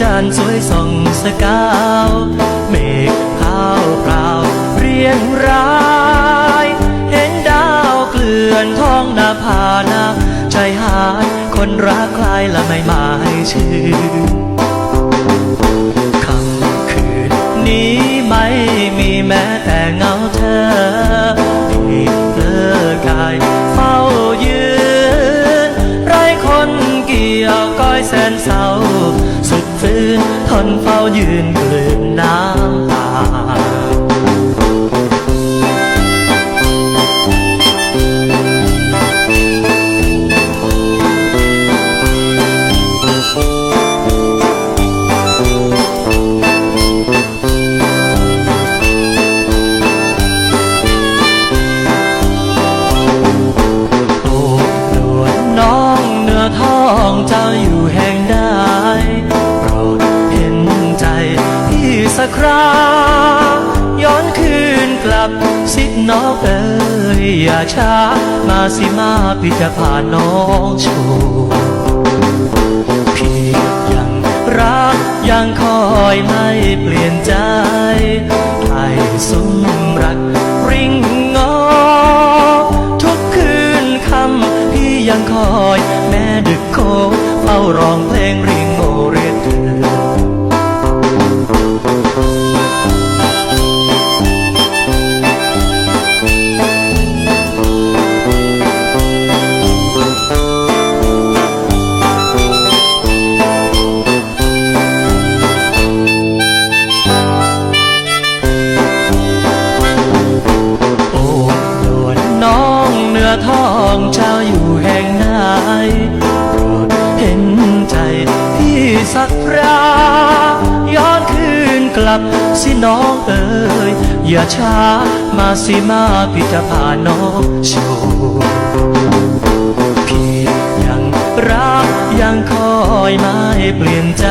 จานสวยส่องสกาว เมฆขาวพราวเรียงราย เห็นดาวเกลื่อนท้องนาผานาใจหายคนรักใครละไม่หมายชื่อค่ำคืนนี้ไม่มีแม้แต่เงาเธอที่เพลอกายเฝ้ายืน ไรคนเกี่ยวก้อยแสนเศร้า ฟื้นทนเฝ้ายืนกลืนน้ำา ย้อนคืนกลับสิน้องเอ๋ยอย่าช้า มาสิมาพี่จะพาน้องชูพี่ยังรักยังคอยไม่เปลี่ยนใจ ทองเจ้าอยู่แห่งไหนโปรดเห็นใจพี่สักคราย้อนคืนกลับสิน้องเอ๋ยอย่าช้ามาสิมาพี่จะพาน้องโชว์พี่ยังรักยังคอยไม่เปลี่ยนใจ